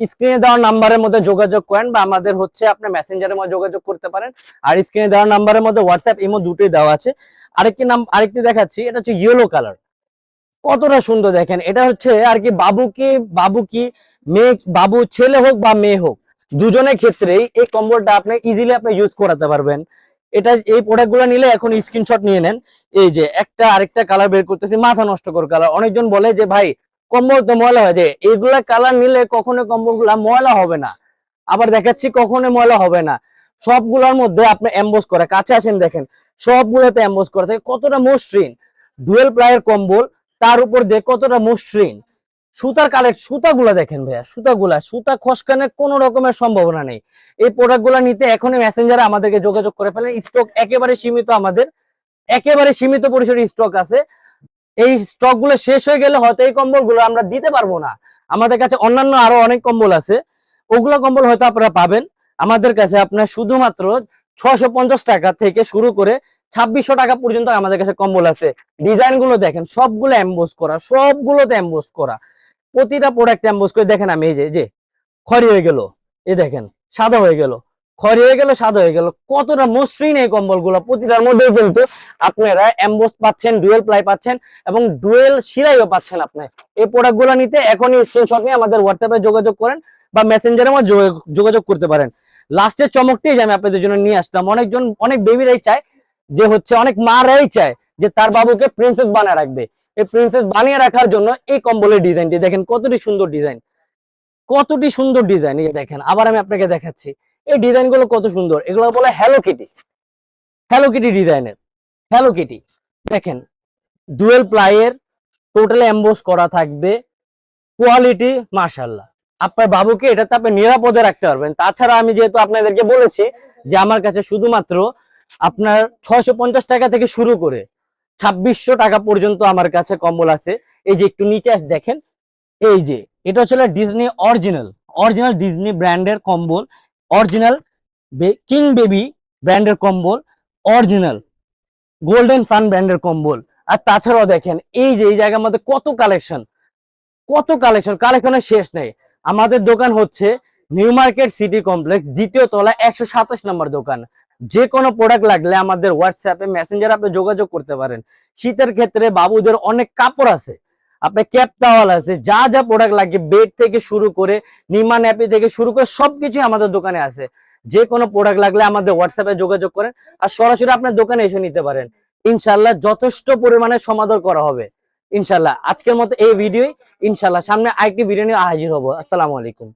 স্ক্রিনে দেওয়া নাম্বারের মধ্যে যোগাযোগ করেন বা আমাদের হচ্ছে আপনার মেসেঞ্জারের মধ্যে যোগাযোগ করতে পারেন। আর স্ক্রিনে দেওয়া নাম্বারের মধ্যে হোয়াটসঅ্যাপ ইমো দুটোই দেওয়া আছে। আরেকটি নাম, আরেকটি দেখাচ্ছি, এটা হচ্ছে ইয়েলো কালার কতটা সুন্দর দেখেন, এটা হচ্ছে আর কি বাবু কি বাবু কি মেয়ে, বাবু ছেলে হোক বা মেয়ে হোক, দুজনের ক্ষেত্রেই এই কম্বলটা আপনি ইজিলি আপনি ইউজ করাতে পারবেন। এটা, এই প্রোডাক্টগুলো নিলে এখন স্ক্রিনশট নিয়ে নেন। এই যে একটা আরেকটা কালার বের করতেছি, মাথা নষ্ট কর কালার অনেকজন বলে যে, ভাই কম্বল তো ময়লা হয়ে যায় এইগুলা কালার নিলে কখনো কম্বলগুলা ময়লা হবে না। আবার দেখাচ্ছি কখনো ময়লা হবে না। সবগুলোর মধ্যে আপনি এম্বোস করা, কাছে আসেন দেখেন, সবগুলোতে এম্বোস করা থাকে। কতটা মসৃণ। ডুয়েল প্লায়ের কম্বল, তার উপর দিয়ে কতটা মসৃণ। সুতার কালেক্ট সুতাগুলা দেখেন ভাইয়া, সুতাগুলা, সুতা খসকানের কোনো রকমের সম্ভাবনা নেই। এই প্রোডাক্টগুলো নিতে এখনই মেসেঞ্জারে আমাদেরকে যোগাযোগ করে ফেলেন। স্টক একেবারে সীমিত আমাদের, একেবারে সীমিত পরিসরে স্টক আছে। এই স্টকগুলো শেষ হয়ে গেলে হয়তো এই কম্বলগুলো আমরা দিতে পারব না। আমাদের কাছে অন্যান্য আরও অনেক কম্বল আছে। ওগুলো কম্বল হয়তো আপনারা পাবেন। আমাদের কাছে আপনার শুধুমাত্র ছশো টাকা থেকে শুরু করে ছাব্বিশশো টাকা পর্যন্ত আমাদের কাছে কম্বল আছে। ডিজাইনগুলো দেখেন, সবগুলো এম্বোস করা, সবগুলোতে এম্বোস করা। প্রতিটা প্রোডাক্ট এম্বোস করে দেখেন আমি, এই যে যে, খড়ি হয়ে গেল এ দেখেন, সাদা হয়ে গেল। খড়ি হয়ে গেল, সাদা হয়ে গেল। কতটা মসৃণ এই কম্বলগুলো প্রতিটার মধ্যে কিন্তু আপনারা এম্বোস পাচ্ছেন ডুয়েল প্লাই পাচ্ছেন এবং ডুয়েল সিলাইও পাচ্ছেন আপনি। এই প্রোডাক্টগুলো নিতে এখনই স্ক্রিনশট নিয়ে আমাদের হোয়াটসঅ্যাপে যোগাযোগ করেন বা মেসেঞ্জারে আমার যোগাযোগ করতে পারেন। লাস্টের চমকটি আমি আপনাদের জন্য নিয়ে আসলাম, অনেকজন, অনেক বেবিরাই চায় যে হচ্ছে, অনেক মারাই চায় যে তার বাবুকে প্রিন্সেস বানিয়ে রাখবে। এই প্রিন্সেস বানিয়ে রাখার জন্য এই কম্বলের ডিজাইনটি দেখেন, কতটি সুন্দর ডিজাইন কতটি সুন্দর ডিজাইন দেখেন, আবার আমি আপনাকে দেখাচ্ছি। এই ডিজাইনগুলো কত সুন্দর। এগুলো বলে হ্যালো কিটি হ্যালো কিটি ডিজাইনের হ্যালো কিটি দেখেন ডুয়েল প্লাইয়ের টোটাল এম্বোস করা থাকবে। কোয়ালিটি মাশাল্লাহ আপনার বাবুকে এটাতে আপনি নিরাপদে রাখতে পারবেন। তাছাড়া আমি যেহেতু আপনাদেরকে বলেছি যে আমার কাছে শুধুমাত্র আপনার ছয়শো পঞ্চাশ টাকা থেকে শুরু করে ছাব্বিশশো টাকা পর্যন্ত আমার কাছে কম্বল আছে। এই যে একটু নিচে দেখেন, এই যে, এটা হচ্ছে ডিজনি অরিজিনাল অরিজিনাল ডিজনি ব্র্যান্ডের কম্বল। অরিজিনাল কিং বেবি ব্র্যান্ডের কম্বল, অরিজিনাল, গোল্ডেন সান ব্র্যান্ডের কম্বল। আর তাছাড়াও দেখেন, এই যে, এই জায়গার মধ্যে কত কালেকশন কত কালেকশন, কালেকশনের শেষ নেই। আমাদের দোকান হচ্ছে নিউ মার্কেট সিটি কমপ্লেক্স, দ্বিতীয় তলা, একশো সাতাশ নম্বর দোকান। যে কোনো প্রোডাক্ট লাগলে আমাদের হোয়াটসঅ্যাপে মেসেঞ্জার আপনি যোগাযোগ করতে পারেন। শীতের ক্ষেত্রে বাবুদের অনেক কাপড় আছে। আপনার ক্যাপ টাওয়াল আছে, যা যা প্রোডাক্ট লাগে বেড থেকে শুরু করে, নিমা ন্যাপি থেকে শুরু করে সবকিছু আমাদের দোকানে আছে। যে কোনো প্রোডাক্ট লাগলে আমাদের হোয়াটসঅ্যাপে যোগাযোগ করেন আর সরাসরি আপনার দোকানে এসে নিতে পারেন। ইনশাল্লাহ যথেষ্ট পরিমাণে সমাদর করা হবে। ইনশাল্লাহ আজকের মতো এই ভিডিও ইনশাল্লাহ সামনে আরেকটি ভিডিও নিয়ে হাজির হব। আসসালামু আলাইকুম।